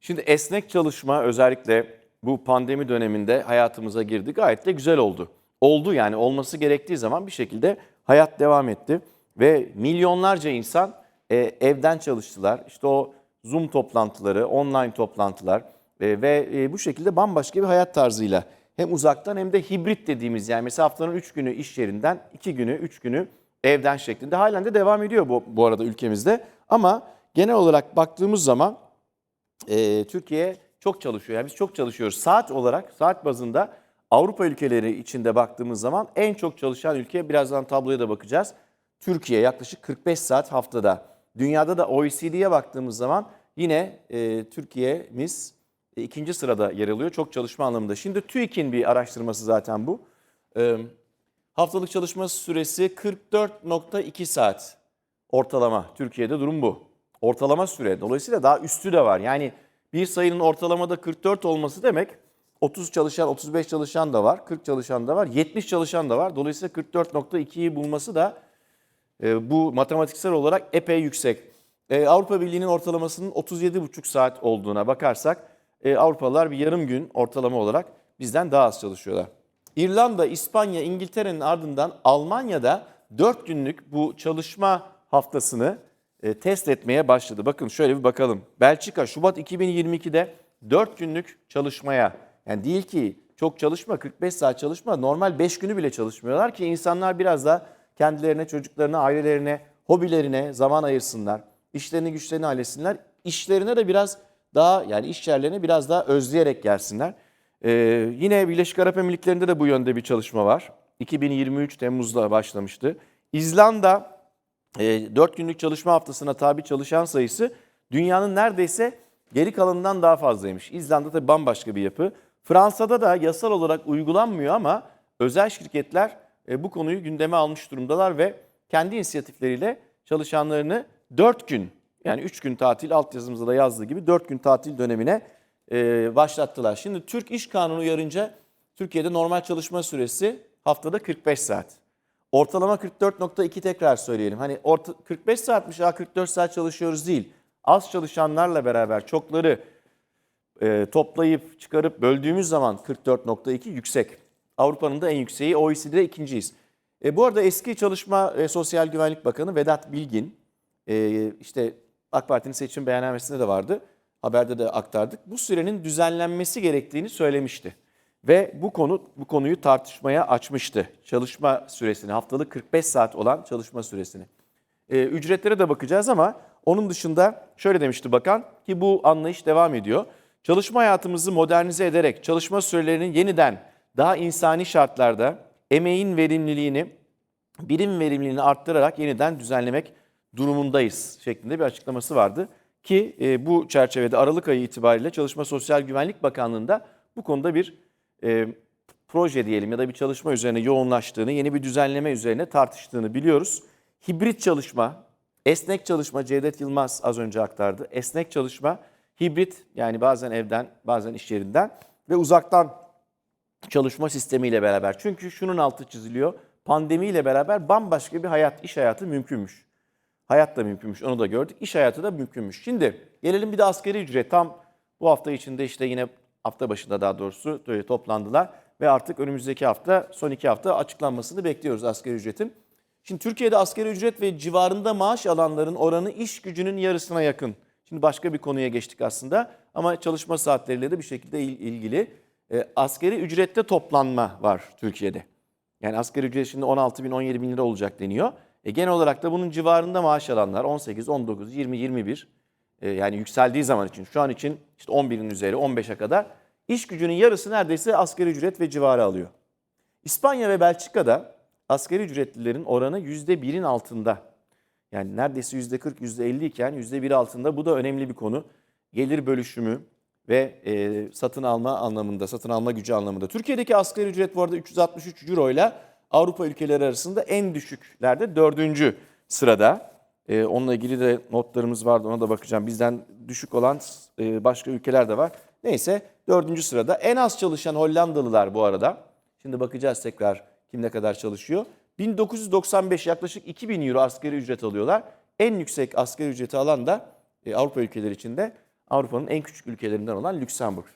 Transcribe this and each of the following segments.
Şimdi esnek çalışma özellikle bu pandemi döneminde hayatımıza girdi. Gayet de güzel oldu. Oldu yani olması gerektiği zaman bir şekilde hayat devam etti. Ve milyonlarca insan e, evden çalıştılar. İşte o Zoom toplantıları, online toplantılar e, ve e, bu şekilde bambaşka bir hayat tarzıyla hem uzaktan hem de hibrit dediğimiz yani mesela haftanın 3 günü iş yerinden, 2 günü, 3 günü evden şeklinde halen de devam ediyor bu, bu arada ülkemizde. Ama genel olarak baktığımız zaman e, Türkiye çok çalışıyor. Yani biz çok çalışıyoruz. Saat olarak, saat bazında Avrupa ülkeleri içinde baktığımız zaman en çok çalışan ülke, birazdan tabloya da bakacağız. Türkiye yaklaşık 45 saat haftada. Dünyada da OECD'ye baktığımız zaman yine e, Türkiye'miz e, ikinci sırada yer alıyor çok çalışma anlamında. Şimdi TÜİK'in bir araştırması zaten bu. E, haftalık çalışma süresi 44.2 saat ortalama. Türkiye'de durum bu. Ortalama süre. Dolayısıyla daha üstü de var. Yani bir sayının ortalamada 44 olması demek 30 çalışan, 35 çalışan da var, 40 çalışan da var, 70 çalışan da var. Dolayısıyla 44.2'yi bulması da e, bu matematiksel olarak epey yüksek. E, Avrupa Birliği'nin ortalamasının 37,5 saat olduğuna bakarsak e, Avrupalılar bir yarım gün ortalama olarak bizden daha az çalışıyorlar. İrlanda, İspanya, İngiltere'nin ardından Almanya'da 4 günlük bu çalışma haftasını e, test etmeye başladı. Bakın şöyle bir bakalım. Belçika Şubat 2022'de 4 günlük çalışmaya yani değil ki çok çalışma 45 saat çalışma normal 5 günü bile çalışmıyorlar ki insanlar biraz da kendilerine, çocuklarına, ailelerine, hobilerine zaman ayırsınlar. İşlerini güçlerini halletsinler. İşlerine de biraz daha yani iş yerlerine biraz daha özleyerek gelsinler. Ee, yine Birleşik Arap Emirlikleri'nde de bu yönde bir çalışma var. 2023 Temmuz'da başlamıştı. İzlanda e, 4 günlük çalışma haftasına tabi çalışan sayısı dünyanın neredeyse geri kalanından daha fazlaymış. İzlanda tabii bambaşka bir yapı. Fransa'da da yasal olarak uygulanmıyor ama özel şirketler e, bu konuyu gündeme almış durumdalar ve kendi inisiyatifleriyle çalışanlarını 4 gün yani 3 gün tatil altyazımızda da yazdığı gibi 4 gün tatil dönemine e, başlattılar. Şimdi Türk İş Kanunu uyarınca Türkiye'de normal çalışma süresi haftada 45 saat. Ortalama 44.2 tekrar söyleyelim. Hani orta, 45 saatmiş ha 44 saat çalışıyoruz değil. Az çalışanlarla beraber çokları e, toplayıp çıkarıp böldüğümüz zaman 44.2 yüksek. Avrupa'nın da en yükseği OECD'de ikinciyiz. E, bu arada eski Çalışma ve Sosyal Güvenlik Bakanı Vedat Bilgin e, işte AK Parti'nin seçim beyannamesinde de vardı. Haberde de aktardık. Bu sürenin düzenlenmesi gerektiğini söylemişti. Ve bu konu bu konuyu tartışmaya açmıştı. Çalışma süresini, haftalık 45 saat olan çalışma süresini. E, ücretlere de bakacağız ama onun dışında şöyle demişti bakan ki bu anlayış devam ediyor. Çalışma hayatımızı modernize ederek çalışma sürelerinin yeniden daha insani şartlarda emeğin verimliliğini, birim verimliliğini arttırarak yeniden düzenlemek durumundayız şeklinde bir açıklaması vardı. Ki e, bu çerçevede Aralık ayı itibariyle Çalışma Sosyal Güvenlik Bakanlığı'nda bu konuda bir e, proje diyelim ya da bir çalışma üzerine yoğunlaştığını, yeni bir düzenleme üzerine tartıştığını biliyoruz. Hibrit çalışma, esnek çalışma Cevdet Yılmaz az önce aktardı. Esnek çalışma, hibrit yani bazen evden bazen iş yerinden ve uzaktan çalışma sistemiyle beraber. Çünkü şunun altı çiziliyor. Pandemiyle beraber bambaşka bir hayat, iş hayatı mümkünmüş. Hayat da mümkünmüş, onu da gördük. İş hayatı da mümkünmüş. Şimdi gelelim bir de asgari ücret. Tam bu hafta içinde işte yine hafta başında daha doğrusu böyle toplandılar. Ve artık önümüzdeki hafta, son iki hafta açıklanmasını bekliyoruz asgari ücretin. Şimdi Türkiye'de asgari ücret ve civarında maaş alanların oranı iş gücünün yarısına yakın. Şimdi başka bir konuya geçtik aslında ama çalışma saatleriyle de bir şekilde il- ilgili. E, asgari ücrette toplanma var Türkiye'de. Yani asgari ücret şimdi 16 bin 17 bin lira olacak deniyor. E, genel olarak da bunun civarında maaş alanlar 18, 19, 20, 21 e, yani yükseldiği zaman için şu an için işte 11'in üzeri 15'e kadar iş gücünün yarısı neredeyse asgari ücret ve civarı alıyor. İspanya ve Belçika'da asgari ücretlilerin oranı %1'in altında. Yani neredeyse %40, %50 iken %1 altında bu da önemli bir konu. Gelir bölüşümü ve e, satın alma anlamında, satın alma gücü anlamında. Türkiye'deki asgari ücret bu arada 363 euro ile Avrupa ülkeleri arasında en düşüklerde dördüncü sırada. E, onunla ilgili de notlarımız vardı ona da bakacağım. Bizden düşük olan e, başka ülkeler de var. Neyse dördüncü sırada. En az çalışan Hollandalılar bu arada. Şimdi bakacağız tekrar kim ne kadar çalışıyor. 1995 yaklaşık 2000 euro asgari ücret alıyorlar. En yüksek asgari ücreti alan da e, Avrupa ülkeleri içinde Avrupa'nın en küçük ülkelerinden olan Lüksemburg.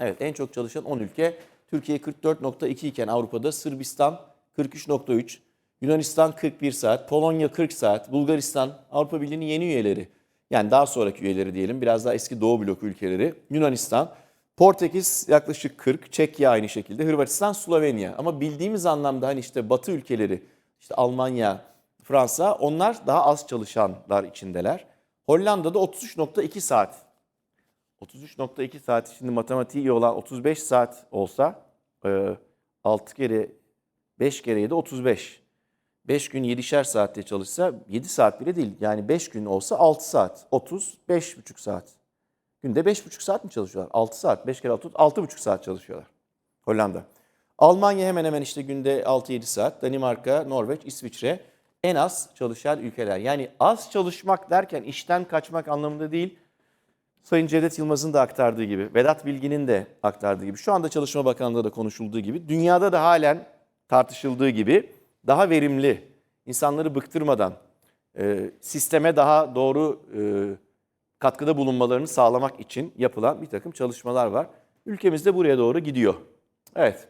Evet en çok çalışan 10 ülke. Türkiye 44.2 iken Avrupa'da Sırbistan 43.3, Yunanistan 41 saat, Polonya 40 saat, Bulgaristan Avrupa Birliği'nin yeni üyeleri. Yani daha sonraki üyeleri diyelim biraz daha eski Doğu bloku ülkeleri. Yunanistan, Portekiz yaklaşık 40, Çekya aynı şekilde, Hırvatistan, Slovenya. Ama bildiğimiz anlamda hani işte Batı ülkeleri, işte Almanya, Fransa onlar daha az çalışanlar içindeler. Hollanda'da 33.2 saat 33.2 saat şimdi matematiği iyi olan 35 saat olsa 6 kere 5 kere 7 35. 5 gün 7'şer saatte çalışsa 7 saat bile değil. Yani 5 gün olsa 6 saat. 30 5,5 saat. Günde 5,5 saat mi çalışıyorlar? 6 saat. 5 kere 6 6,5 saat çalışıyorlar. Hollanda. Almanya hemen hemen işte günde 6-7 saat. Danimarka, Norveç, İsviçre en az çalışan ülkeler. Yani az çalışmak derken işten kaçmak anlamında değil. Sayın Cevdet Yılmaz'ın da aktardığı gibi, Vedat Bilgin'in de aktardığı gibi, şu anda Çalışma Bakanlığı'nda da konuşulduğu gibi, dünyada da halen tartışıldığı gibi daha verimli, insanları bıktırmadan, e, sisteme daha doğru e, katkıda bulunmalarını sağlamak için yapılan bir takım çalışmalar var. Ülkemiz de buraya doğru gidiyor. Evet.